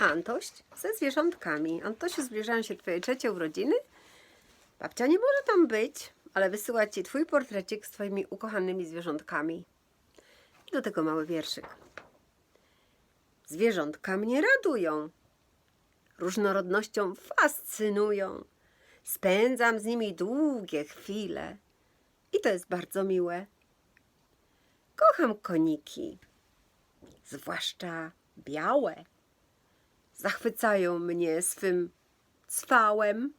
Antoś ze zwierzątkami. Antosiu, zbliżają się twoje trzecie urodziny. Babcia nie może tam być, ale wysyła ci twój portrecik z twoimi ukochanymi zwierzątkami. I do tego mały wierszyk. Zwierzątka mnie radują, różnorodnością fascynują. Spędzam z nimi długie chwile i to jest bardzo miłe. Kocham koniki, zwłaszcza białe. Zachwycają mnie swym cwałem,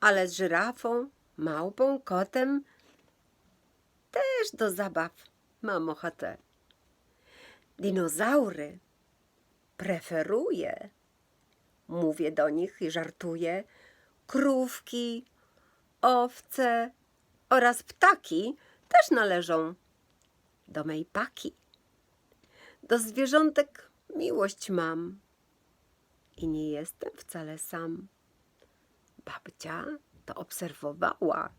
ale z żyrafą, małpą, kotem też do zabaw mam ochotę. Dinozaury preferuję. Mówię do nich i żartuję. Krówki, owce oraz ptaki też należą do mej paki. Do zwierzątek miłość mam i nie jestem wcale sam. Babcia to obserwowała,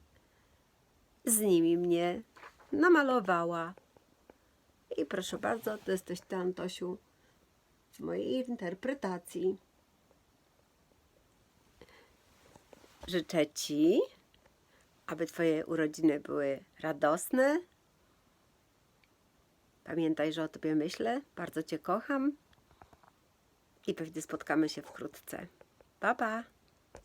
z nimi mnie namalowała. I proszę bardzo, to jesteś ty, Antosiu, w mojej interpretacji. Życzę Ci, aby Twoje urodziny były radosne. Pamiętaj, że o Tobie myślę, bardzo Cię kocham i pewnie spotkamy się wkrótce. Pa, pa!